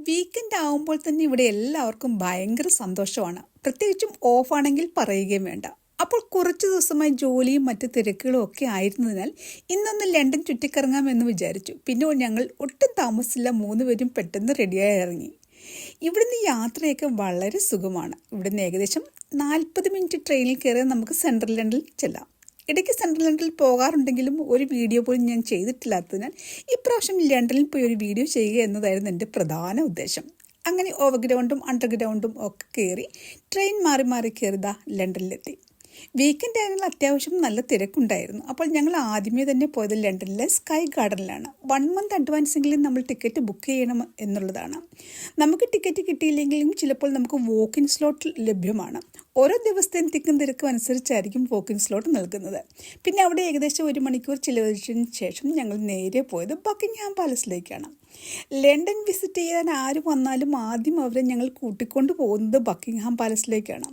Weekend ആവുമ്പോൾ തന്നെ ഇവിടെ എല്ലാവർക്കും ഭയങ്കര സന്തോഷമാണ്. പ്രത്യേകിച്ചും ഓഫാണെങ്കിൽ പറയുകയും വേണ്ട. അപ്പോൾ കുറച്ച് ദിവസമായി ജോലിയും മറ്റ് തിരക്കുകളും ഒക്കെ ആയിരുന്നതിനാൽ ഇന്നൊന്ന് ലണ്ടൻ ചുറ്റിക്കറങ്ങാമെന്ന് വിചാരിച്ചു. പിന്നെ ഞങ്ങൾ ഒട്ടും താമസിച്ചില്ല. മൂന്നുപേരും പെട്ടെന്ന് റെഡിയായി ഇറങ്ങി. ഇവിടുന്ന് യാത്രയൊക്കെ വളരെ സുഖമാണ്. ഇവിടുന്ന് ഏകദേശം നാൽപ്പത് മിനിറ്റ് ട്രെയിനിൽ കയറിയാൽ നമുക്ക് സെൻട്രൽ ലണ്ടനിൽ ചെല്ലാം. ഇടയ്ക്ക് സെൻട്രൽ ലണ്ടനിൽ പോകാറുണ്ടെങ്കിലും ഒരു വീഡിയോ പോലും ഞാൻ ചെയ്തിട്ടില്ലാത്തതിനാൽ ഇപ്രാവശ്യം ലണ്ടനിൽ പോയി ഒരു വീഡിയോ ചെയ്യുക എന്നതായിരുന്നു എന്റെ പ്രധാന ഉദ്ദേശം. അങ്ങനെ ഓവർഗ്രൗണ്ടും അണ്ടർഗ്രൗണ്ടും ഒക്കെ കയറി ട്രെയിൻ മാറി മാറി കയറിതാ ലണ്ടനിലെത്തി വീക്കെൻഡ് ആയതിനാൽ അത്യാവശ്യം നല്ല തിരക്കുണ്ടായിരുന്നു. അപ്പോൾ ഞങ്ങൾ ആദ്യമേ തന്നെ പോയത് ലണ്ടനിലെ സ്കൈ ഗാർഡനിലാണ് വൺ മന്ത് അഡ്വാൻസെങ്കിലും നമ്മൾ ടിക്കറ്റ് ബുക്ക് ചെയ്യണം എന്നുള്ളതാണ്. നമുക്ക് ടിക്കറ്റ് കിട്ടിയില്ലെങ്കിലും ചിലപ്പോൾ നമുക്ക് വോക്കിൻ സ്ലോട്ട് ലഭ്യമാണ്. ഓരോ ദിവസത്തെയും തിക്കും തിരക്കും അനുസരിച്ചായിരിക്കും വോക്കിംഗ് സ്ലോട്ട് നൽകുന്നത്. പിന്നെ അവിടെ ഏകദേശം ഒരു മണിക്കൂർ ചിലവഴിച്ചതിന് ശേഷം ഞങ്ങൾ നേരെ പോയത് ബക്കിംഗ്ഹാം പാലസിലേക്കാണ് ലണ്ടൻ വിസിറ്റ് ചെയ്യാൻ ആര് വന്നാലും ആദ്യം അവരെ ഞങ്ങൾ കൂട്ടിക്കൊണ്ട് പോകുന്നത് ബക്കിംഗ്ഹാം പാലസിലേക്കാണ്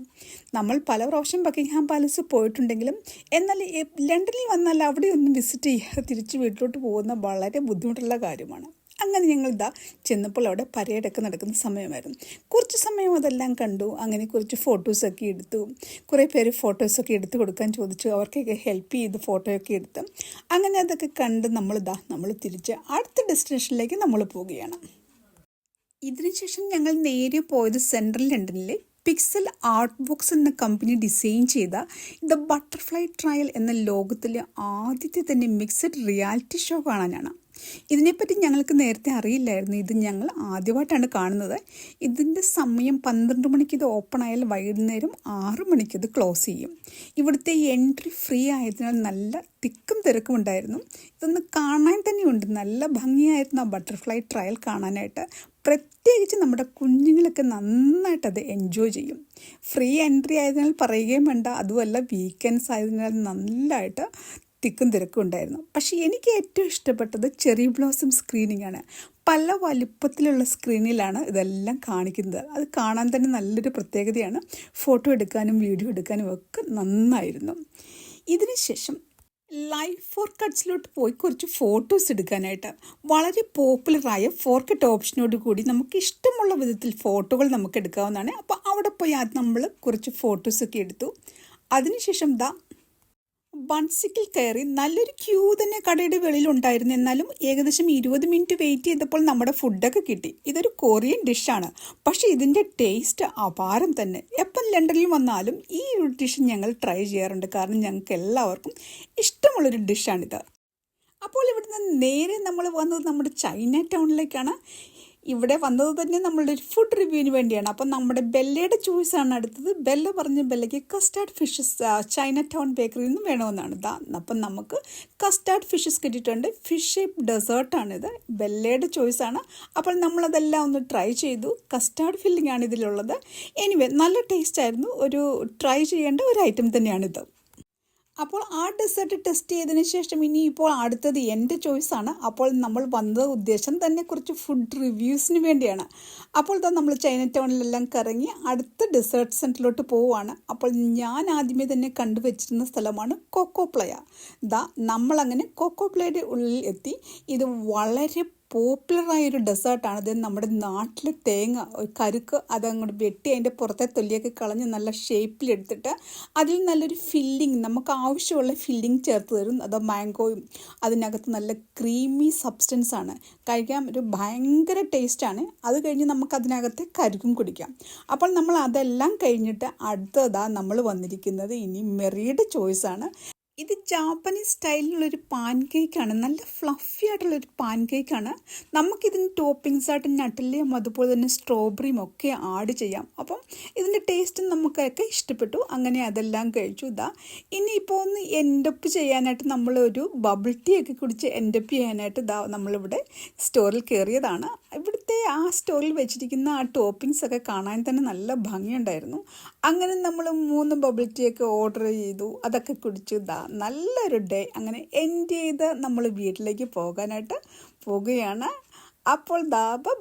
നമ്മൾ പല പ്രാവശ്യം ബക്കിംഗ്ഹാം പാലസ് പോയിട്ടുണ്ടെങ്കിലും എന്നാൽ ലണ്ടനിൽ വന്നാൽ അവിടെ ഒന്നും വിസിറ്റ് ചെയ്യാതെ തിരിച്ച് വീട്ടിലോട്ട് പോകുന്ന വളരെ ബുദ്ധിമുട്ടുള്ള കാര്യമാണ്. അങ്ങനെ ഞങ്ങൾ ഇതാ ചെന്നപ്പോൾ അവിടെ പരേഡൊക്കെ നടക്കുന്ന സമയമായിരുന്നു. കുറച്ച് സമയം അതെല്ലാം കണ്ടു. അങ്ങനെ കുറച്ച് ഫോട്ടോസൊക്കെ എടുത്തു. കുറേ പേര് ഫോട്ടോസൊക്കെ എടുത്തു കൊടുക്കാൻ ചോദിച്ചു. അവർക്കൊക്കെ ഹെൽപ്പ് ചെയ്ത് ഫോട്ടോയൊക്കെ എടുത്ത്. അങ്ങനെ അതൊക്കെ കണ്ട് നമ്മളിതാ നമ്മൾ തിരിച്ച് അടുത്ത ഡെസ്റ്റിനേഷനിലേക്ക് നമ്മൾ പോവുകയാണ്. ഇതിനുശേഷം ഞങ്ങൾ നേരെ പോയത് സെൻട്രൽ ലണ്ടനിലെ പിക്സൽ ആർട്ട് ബോക്സ് എന്ന കമ്പനി ഡിസൈൻ ചെയ്ത ദ ബട്ടർഫ്ലൈ ട്രയൽ എന്ന ലോകത്തിലെ ആദ്യത്തെ തന്നെ മിക്സഡ് റിയാലിറ്റി ഷോ കാണാനാണ്. ഇതിനെപ്പറ്റി ഞങ്ങൾക്ക് നേരത്തെ അറിയില്ലായിരുന്നു. ഇത് ഞങ്ങൾ ആദ്യമായിട്ടാണ് കാണുന്നത്. ഇതിന്റെ സമയം പന്ത്രണ്ട് മണിക്ക് ഇത് ഓപ്പൺ ആയാൽ വൈകുന്നേരം ആറ് മണിക്ക് ഇത് ക്ലോസ് ചെയ്യും. ഇവിടുത്തെ എൻട്രി ഫ്രീ ആയതിനാൽ നല്ല തിക്കും തിരക്കും ഉണ്ടായിരുന്നു. ഇതൊന്ന് കാണാൻ തന്നെയുണ്ട്. നല്ല ഭംഗിയായിരുന്നു ആ ബട്ടർഫ്ലൈ ട്രയൽ കാണാനായിട്ട്. പ്രത്യേകിച്ച് നമ്മുടെ കുഞ്ഞുങ്ങളൊക്കെ നന്നായിട്ട് അത് എൻജോയ് ചെയ്യും. ഫ്രീ എൻട്രി ആയതിനാൽ പറയുകയും വേണ്ട. അതുമല്ല വീക്കെൻഡ്സ് ആയതിനാൽ നല്ലതായിട്ട് തിക്കും തിരക്കും ഉണ്ടായിരുന്നു. പക്ഷേ എനിക്ക് ഏറ്റവും ഇഷ്ടപ്പെട്ടത് ചെറി ബ്ലോസം സ്ക്രീനിങ് ആണ്. പല വലുപ്പത്തിലുള്ള സ്ക്രീനിലാണ് ഇതെല്ലാം കാണിക്കുന്നത്. അത് കാണാൻ തന്നെ നല്ലൊരു പ്രത്യേകതയാണ്. ഫോട്ടോ എടുക്കാനും വീഡിയോ എടുക്കാനും ഒക്കെ നന്നായിരുന്നു. ഇതിനുശേഷം ലൈവ് ഫോർ കട്ട്സിലോട്ട് പോയി കുറച്ച് ഫോട്ടോസ് എടുക്കാനായിട്ട്. വളരെ പോപ്പുലറായ ഫോർ കട്ട് ഓപ്ഷനോട് കൂടി നമുക്ക് ഇഷ്ടമുള്ള വിധത്തിൽ ഫോട്ടോകൾ നമുക്ക് എടുക്കാവുന്നതാണ്. അപ്പോൾ അവിടെ പോയി അത് നമ്മൾ കുറച്ച് ഫോട്ടോസൊക്കെ എടുത്തു. അതിനുശേഷം ദാ ബൺസിക്കിൽ കയറി നല്ലൊരു ക്യൂ തന്നെ കടയുടെ വെളിയിലുണ്ടായിരുന്നു എന്നാലും ഏകദേശം ഇരുപത് മിനിറ്റ് വെയിറ്റ് ചെയ്തപ്പോൾ നമ്മുടെ ഫുഡൊക്കെ കിട്ടി. ഇതൊരു കൊറിയൻ ഡിഷാണ് പക്ഷേ ഇതിന്റെ ടേസ്റ്റ് അപാരം തന്നെ. എപ്പം ലണ്ടനിൽ വന്നാലും ഈ ഒരു ഡിഷ് ഞങ്ങൾ ട്രൈ ചെയ്യാറുണ്ട്. കാരണം ഞങ്ങൾക്ക് എല്ലാവർക്കും ഇഷ്ടമുള്ളൊരു ഡിഷാണിത് അപ്പോൾ ഇവിടുന്ന് നേരെ നമ്മൾ വന്നത് നമ്മുടെ ചൈന ടൗണിലേക്കാണ് ഇവിടെ വന്നത് തന്നെ നമ്മളുടെ ഒരു ഫുഡ് റിവ്യൂവിന് വേണ്ടിയാണ്. അപ്പം നമ്മുടെ ബെല്ലയുടെ ചോയ്സാണ് അടുത്തത്. ബെല്ല പറഞ്ഞ ബെല്ലയ്ക്ക് കസ്റ്റാർഡ് ഫിഷസ് ചൈന ടൗൺ ബേക്കറിയിൽ നിന്ന് വേണമെന്നാണ്. ഇതാ അപ്പം നമുക്ക് കസ്റ്റാർഡ് ഫിഷസ് കിട്ടിയിട്ടുണ്ട്. ഫിഷ് ഷേപ്പ് ഡെസേർട്ടാണിത് ബെല്ലയുടെ ചോയ്സാണ് അപ്പോൾ നമ്മളതെല്ലാം ഒന്ന് ട്രൈ ചെയ്തു. കസ്റ്റാർഡ് ഫില്ലിംഗ് ആണ് ഇതിലുള്ളത്. എനിവേ നല്ല ടേസ്റ്റ് ആയിരുന്നു. ഒരു ട്രൈ ചെയ്യേണ്ട ഒരു ഐറ്റം തന്നെയാണിത്. അപ്പോൾ ആ ഡെസേർട്ട് ടെസ്റ്റ് ചെയ്തതിന് ശേഷം ഇനി ഇപ്പോൾ അടുത്തത് എന്റെ ചോയ്സാണ് അപ്പോൾ നമ്മൾ വന്നത് ഉദ്ദേശം തന്നെ കുറച്ച് ഫുഡ് റിവ്യൂസിന് വേണ്ടിയാണ്. അപ്പോൾ തന്നെ നമ്മൾ ചൈന ടൗണിലെല്ലാം കറങ്ങി അടുത്ത ഡെസേർട്ട് സെന്ററിലോട്ട് പോവുകയാണ് അപ്പോൾ ഞാൻ ആദ്യമേ തന്നെ കണ്ടുവച്ചിരുന്ന സ്ഥലമാണ് കോക്കോ പ്ലയ ദാ നമ്മളങ്ങനെ കോക്കോ പ്ലയുടെ ഉള്ളിൽ എത്തി. ഇത് വളരെ പോപ്പുലറായ ഒരു ഡെസേർട്ടാണ്. ഇത് നമ്മുടെ നാട്ടിൽ തേങ്ങ കരുക്ക് അതങ്ങോട്ട് വെട്ടി അതിന്റെ പുറത്തെ തൊല്ലിയൊക്കെ കളഞ്ഞ് നല്ല ഷേപ്പിലെടുത്തിട്ട് അതിൽ നല്ലൊരു ഫില്ലിങ് നമുക്ക് ആവശ്യമുള്ള ഫില്ലിങ് ചേർത്ത് തരും. അത് മാംഗോയും അതിനകത്ത് നല്ല ക്രീമി സബ്സ്റ്റൻസ് ആണ് കഴിക്കാൻ ഒരു ഭയങ്കര ടേസ്റ്റാണ്. അത് കഴിഞ്ഞ് നമുക്ക് അതിനകത്ത് കരുക്കും കുടിക്കാം. അപ്പോൾ നമ്മൾ അതെല്ലാം കഴിഞ്ഞിട്ട് അടുത്തതാ നമ്മൾ വന്നിരിക്കുന്നത് ഇനി മെറിയുടെ ചോയ്സാണ്. ഇത് ജാപ്പനീസ് സ്റ്റൈലിലുള്ളൊരു പാൻ കേക്കാണ് നല്ല ഫ്ലഫി ആയിട്ടുള്ളൊരു പാൻ കേക്കാണ് നമുക്കിതിന് ടോപ്പിങ്സ് ആയിട്ട് നട്ടില്ലയും അതുപോലെ തന്നെ സ്ട്രോബെറിയും ഒക്കെ ആഡ് ചെയ്യാം. അപ്പം ഇതിന്റെ ടേസ്റ്റും നമുക്കൊക്കെ ഇഷ്ടപ്പെട്ടു. അങ്ങനെ അതെല്ലാം കഴിച്ചു. ഇതാ ഇനിയിപ്പോൾ ഒന്ന് എൻഡപ്പ് ചെയ്യാനായിട്ട് നമ്മളൊരു ബബിൾ ടീ ഒക്കെ കുടിച്ച് എൻഡപ്പ് ചെയ്യാനായിട്ട് ഇതാ നമ്മളിവിടെ സ്റ്റോറിൽ കയറിയതാണ് ഇവിടുത്തെ ആ സ്റ്റോറിൽ വെച്ചിരിക്കുന്ന ആ ടോപ്പിങ്സ് ഒക്കെ കാണാൻ തന്നെ നല്ല ഭംഗിയുണ്ടായിരുന്നു. അങ്ങനെ നമ്മൾ മൂന്ന് ബബിൾ ടീ ഒക്കെ ഓർഡർ ചെയ്തു. അതൊക്കെ കുടിച്ചു ഇതാ നല്ലൊരു ഡേ അങ്ങനെ എൻഡ് ചെയ്ത് നമ്മൾ വീട്ടിലേക്ക് പോകാനായിട്ട് പോവുകയാണ്. അപ്പോൾ ദാ ബ